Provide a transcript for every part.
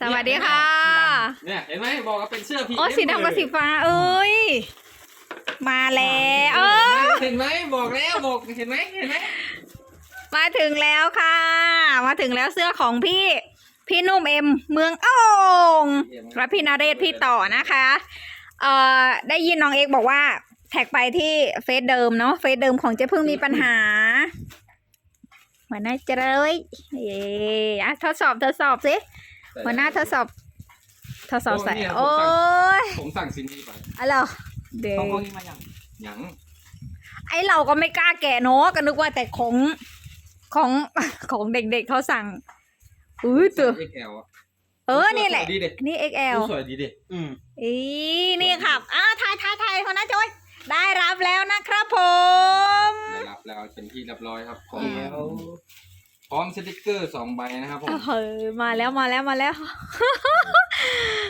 สวัสดีค่ะ เนี่ยเห็นไหมบอกว่าเป็นเสื้อพีโอ้สีดำกับสีฟ้าเอ้ย มาแล้วเออเห็นไหมบอกแล้วบอกเห็นไหมเห็นไหมมาถึงแล้วค่ะ มาถึงแล้วเสื้อของพี่พี่นุ่มเอ็มเมืองโอ่งและพี่นาเรศพี่ต่อนะคะเอ่อได้ยินน้องเอกบอกว่า แท็กไปที่เฟซเดิมเนาะเฟซเดิมของเจ๊พึ่งมีปัญหาหัวหน้าเจเลยเย่อะทดสอบทดสอบสิ หัวหน้าทดสอบทดสอบใส่โอ้ยผมสั่งซินนี้ไปอะไรอเดี๋ยวของพวกนี้มาอย่างหยังไอเราก็ไม่กล้าแกะเนาะก็นึกว่าแต่ของของของเด็กๆเขาสั่งอุ้ยตัวเอ็กแอลเออนี่แหละดีเด็นี่ XL สวยดีเด็อืมอีนี่ครับอ่าทายทายทายคนนะจอยได้รับแล้วนะครับผม ได้รับแล้วเป็นที่เรียบร้อยครับพร้อมอืมแล้ว พร้อมสติกเกอร์สองใบนะครับผมเฮ้ยมาแล้วมาแล้วมาแล้ว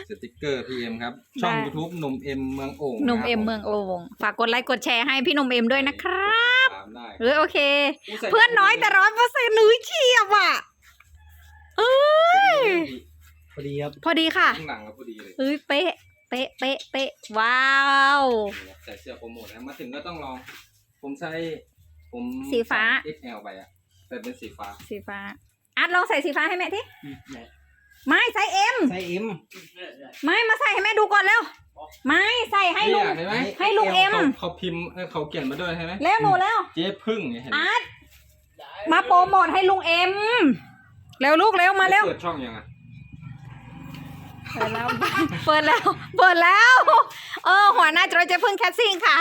สติกเกอร์พีเอ็มครับ ช่องได้ YouTube หนุ่มเอ็มเมืองโอ่งหนุ่มะครับเอ็มเมืองโอ่งฝากกดไลค์กดแชร์ให้พี่หนุ่มเอ็มด้วยนะครับตามได้เออโอเค ใส่เพื่อนน้อยแต่ร้อยเปอร์เซ็นต์หนุ่ยเฉียบอะเอ้ยพอดีครับพอดีค่ะข้างหลังก็พอดีเลยเอ้ยเป๊ะเป๊ะเป๊ะเป๊ะว้าว ใส่เสื้อโปรโมทนะมาถึงก็ต้องลอง ผมใส่ผมสีฟ้า ใส่ XL ไปอะ แต่เป็นสีฟ้าสีฟ้าอาร์ตลองใส่สีฟ้าให้แม่ทีอืมไหนไม่ใส่เอ็มไซส์เอ็มไม่มาใส่ให้แม่ดูก่อนเร็วไม่ใส่ให้ลุงเนี่ยเห็นไหมให้ลุงเอ็มเขาเขาพิมพ์เออเขาเขียนมาด้วยใช่ไหมเร็วหนูเร็วเจ๊พึ่งเนี่ยเห็นไหมอาร์ตมาโปรโมทให้ลุงเอ็มเร็วลูกเร็วมาเร็วเปิดช่องยังอะเปิดแล้ว เปิดแล้ว เปิดแล้ว เออ หัวหน้าจอยจะพึ่งแคสซิ่งค่ะ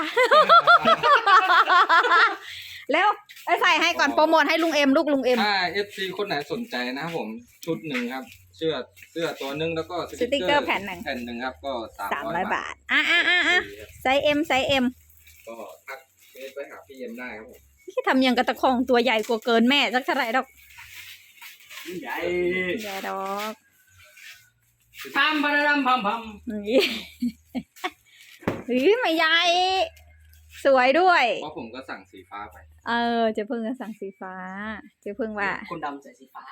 แล้วไปใส่ให้ก่อนโปรโมทให้ลุงเอ็มลูกลุงเอ็ม ถ้า FC คนไหนสนใจนะครับผมชุดหนึ่งครับ เสื้อเสื้อตัวหนึ่งแล้วก็สติกเกอร์แผ่นหนึ่ง แผ่นหนึ่งครับก็สามสามร้ร้ออยยบาบาททอะอะอะอะไซส์เอ็มไซส์เอ็มก็ทักเฟซไปหาพี่เอ็มได้ครับผมที่ทำยังกระตะคองตัวใหญ่กว่าเกินแม่สักเท่าไหร่ดอกใหญ่ใหญ่ดอกพัมพัมพัมพัมพัมนี่หรือไม่ใหญ่ สวยด้วย เพราะผมก็สั่งสีฟ้าไป เออเจะพึ่งก็สั่งสีฟ้า เจะพึ่งว่าคนดำใส่สีฟ้า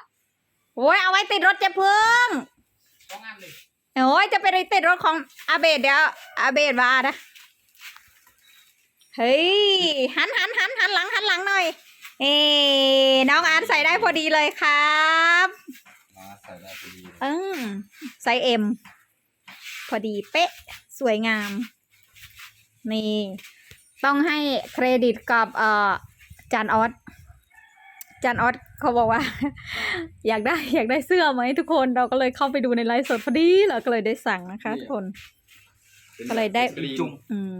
โอ้ยเอาไว้ติดรถเจะพึ่งต้องงานเลยโอ้ยจะไปติดรถของอาเบดเดี๋ยวอาเบดว่านะเฮ้ยหันหันหันหันหลังหันหลังหน่อย เอ้น้องอาร์ตใส่ได้พอดีเลยครับมาใส่ได้พอดีเลยอืมไซส์เอ็มพอดีเป๊ะ สวยงาม นี่ ต้องให้เครดิตกับเอ่อ จานออสจานออสเขาบอกว่า อยากได้อยากได้เสื้อไหมทุกคนเราก็เลยเข้าไปดูในไลฟ์สดพอดีเราก็เลยได้สั่งนะคะ ทุกคน ก็เลยได้ป็นแบบจุ่ม อืม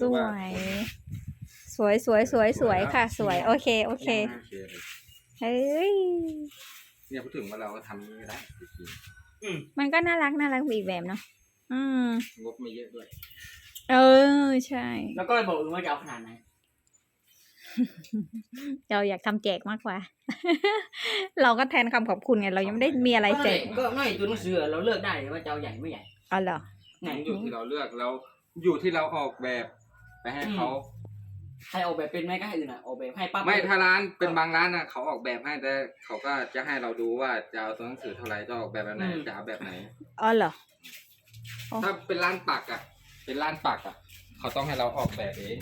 สวย สวยสวยสวยสวยค่ะ สวย โอเค โอเค โอเคเลยเฮ้ย เนี่ยพูดถึงว่าเราก็ทำนี้ก็ได้จริงมันก็น่ารักน่ารักอีกแบบเนาะอืม ๆงบไม่เยอะด้วย เออ ใช่ แล้วก็เลยบอกเออว่าจะเอาขนาดไหน เราอยากทำแจกมากกว่า เราก็แทนคำขอบคุณไงเรายังไม่ได้มีอะไรแจกก็ไม่ตัวหนังสือเราเลือกได้ว่าจะเอาใหญ่ไม่ใหญ่อ๋อเหรอไหนมันอยู่ที่เราเลือกแล้วอยู่ที่เราออกแบบไปให้เขาใครออกแบบเป็นไหมก็ให้อื่นอะออกแบบให้ปั๊บไม่ถ้าร้านเป็นบางร้านนะเขาออกแบบให้แต่เขาก็จะให้เราดูว่าจะเอาตัวหนังสือเท่าไหร่จะออกแบบแบบไหนจะเอาแบบไหนอ๋อเหรออ๋อถ้าเป็นร้านปักอะ เป็นร้านปักอะ เขาต้องให้เราออกแบบเอง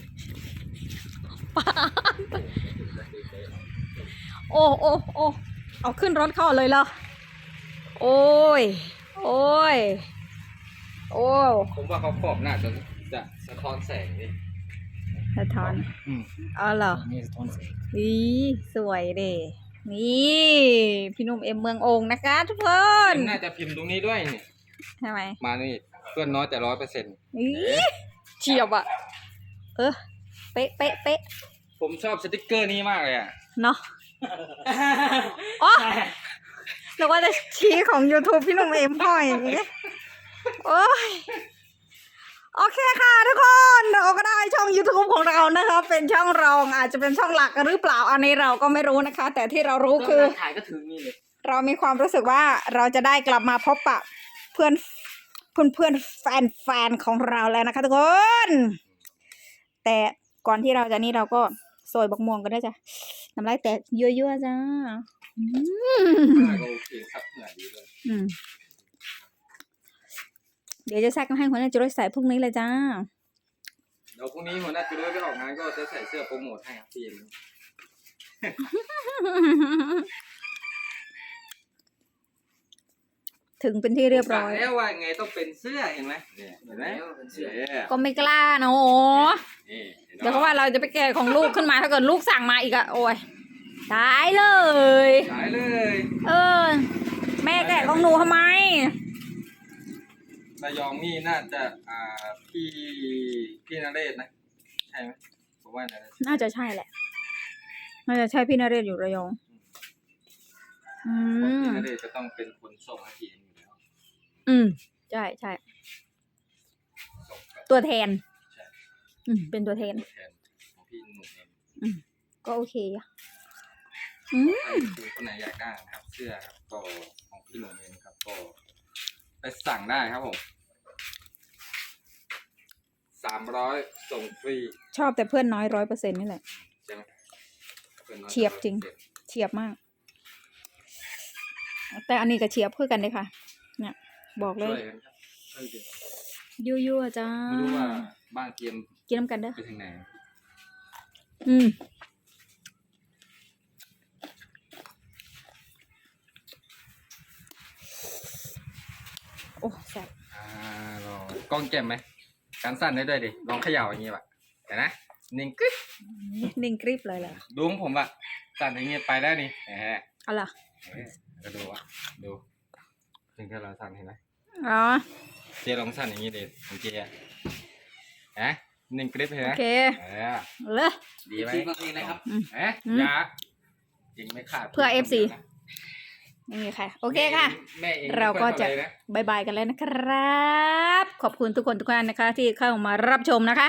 โอ้โอ้โอ้เอาขึ้นรถเข้าเลยเหรอ โอ้ย โอ้ย โอ้ผมว่าเขาขอบน่าจะจะสะท้อนแสงดิสะท้อนอืมอ๋อเหรอนี่สะท้อนแสงอีสวยเด้นี่พี่หนุ่มเอ็มเมืององค์นะคะทุกคนน่าจะพิมพ์ตรงนี้ด้วยเนี่ยใช่ไหมมานี่เพื่อนน้อยแต่ร้อยเปอร์เซ็นต์อีเฉียบอะ เออเป๊ะเป๊ะเป๊ะผมชอบสติกเกอร์นี้มากเลยอะ เนาะอ๋อนึกว่าจะชี้ของ YouTube พี่หนุ่มเอ็มพ่อยอย่างงี้โอ้ยโอเคค่ะทุกคนเราก็ได้ช่อง YouTube ของเรานะคะ เป็นช่องรองอาจจะเป็นช่องหลักหรือเปล่าอันนี้เราก็ไม่รู้นะคะ แต่ที่เรารู้คือถ่ายก็ถึงนี่เลยเรามีความรู้สึกว่าเราจะได้กลับมาพบปะเพื่อนเพื่อนเพื่อนแฟนแฟนของเราแล้วนะคะทุกคน แต่ ก่อนที่เราจะนี่เราก็ซอยบักม่วงกันด้วยจ้ะน้ำลายแตกยั่วๆจ้าอืมก็โอเคครับเหนือดีเลยอืมเดี๋ยวจะซักมาให้หัวหน้าจะรถใส่พรุ่งนี้เลยจ้าเดี๋ยวพรุ่งนี้หัวหน้าจุ้ยไปออกงานก็จะใส่เสื้อโปรโมทให้ครับพี่เอ็ม ถึงเป็นที่เรียบร้อย แล้วว่าไงต้องเป็นเสื้อเห็นไหมเนี่ยเห็นไหมแล้วเป็นเสื้อเนี่ยก็ไม่กล้านะโอ้นี่ห็นไหมเดี๋ยวเขาว่าเราจะไปแกะของลูกขึ้นมาถ้าเกิดลูกสั่งมาอีกอะโอ้ยตายเลยขายเลยเออ แม่แกะของหนูทำไม ระยองนี่น่าจะอ่าพี่พี่นเรศนะใช่ไหมผมว่านะน่าจะใช่แหละ น่าจะใช่พี่นเรศอยู่ระยอง อืเพราะม พี่นเรศก็ต้องเป็นคนส่งให้พี่เอ็ม อยู่แล้วอืม ใช่ใช่ส่งกับตัวแทนใช่อืม เป็นตัวแทน ตัวแทนของพี่หนุ่มเองก็โอเคอะอืมถ้าคือคนไหนอยากได้นะครับ เสื้อครับก็ของพี่หนุ่มเองครับก็ไปสั่งได้ครับผมสามร้อยส่งฟรีชอบแต่เพื่อนน้อยร้อยเปอร์เซ็นต์นี่แหละ ใช่ไหมป็นน้อเฉียบจริง เฉียบมาก แต่อันนี้ก็เฉียบเพื่อกันเลยค่ะ เนี่ย บอกเลช่วยยกันครับช่วยกันยั่วๆจ้าไม่รู้ว่าบ้านเตรียมกินน้ำกันเด้อไปทางไหนอืมโอ้แซ่บอ่าลองกล้องแจ่มไหมการสั่นได้ด้วยดิลองเขย่าอย่างงี้ป่ะเห็นนะนิ่งกริ๊บนิ่งกริบเลยแหละดูของผมอะสั่นอย่างงี้ไปแล้วนี่แหม เอาล่ะ เอ้ยก็ดูอะ ดูถึงแค่เราสั่นเห็นไหม อ๋อ เจลองสั่นอย่างงี้ดิของเจอะฮะนิ่งกริ๊บเห็นโอไหมเค เออเอาเลย ดีไหมซีฟังเองนะครับ เอ๊ะอืมอยาจริงไม่ขาดเพื่อ FC ไม่มีใครโอเคค่ะ แม่เองเราก็จะ ไม่ค่อยทำอไรนบายบายกันแล้วนะครับ ขอบคุณทุกคนทุกท่านนะคะ ที่เข้ามารับชมนะคะ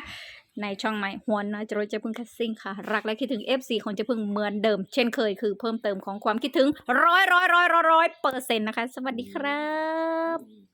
ในช่องใหม่หวนนะจรยเจะพึ่งคัสซิ่งค่ะ รักและคิดถึง FC ของเจะพึ่งเหมือนเดิม เช่นเคยคือเพิ่มเติมของความคิดถึงร้อยร้อยร้อยร้อยร้อยเปอร์เซ็นต์นะคะ สวัสดีครับ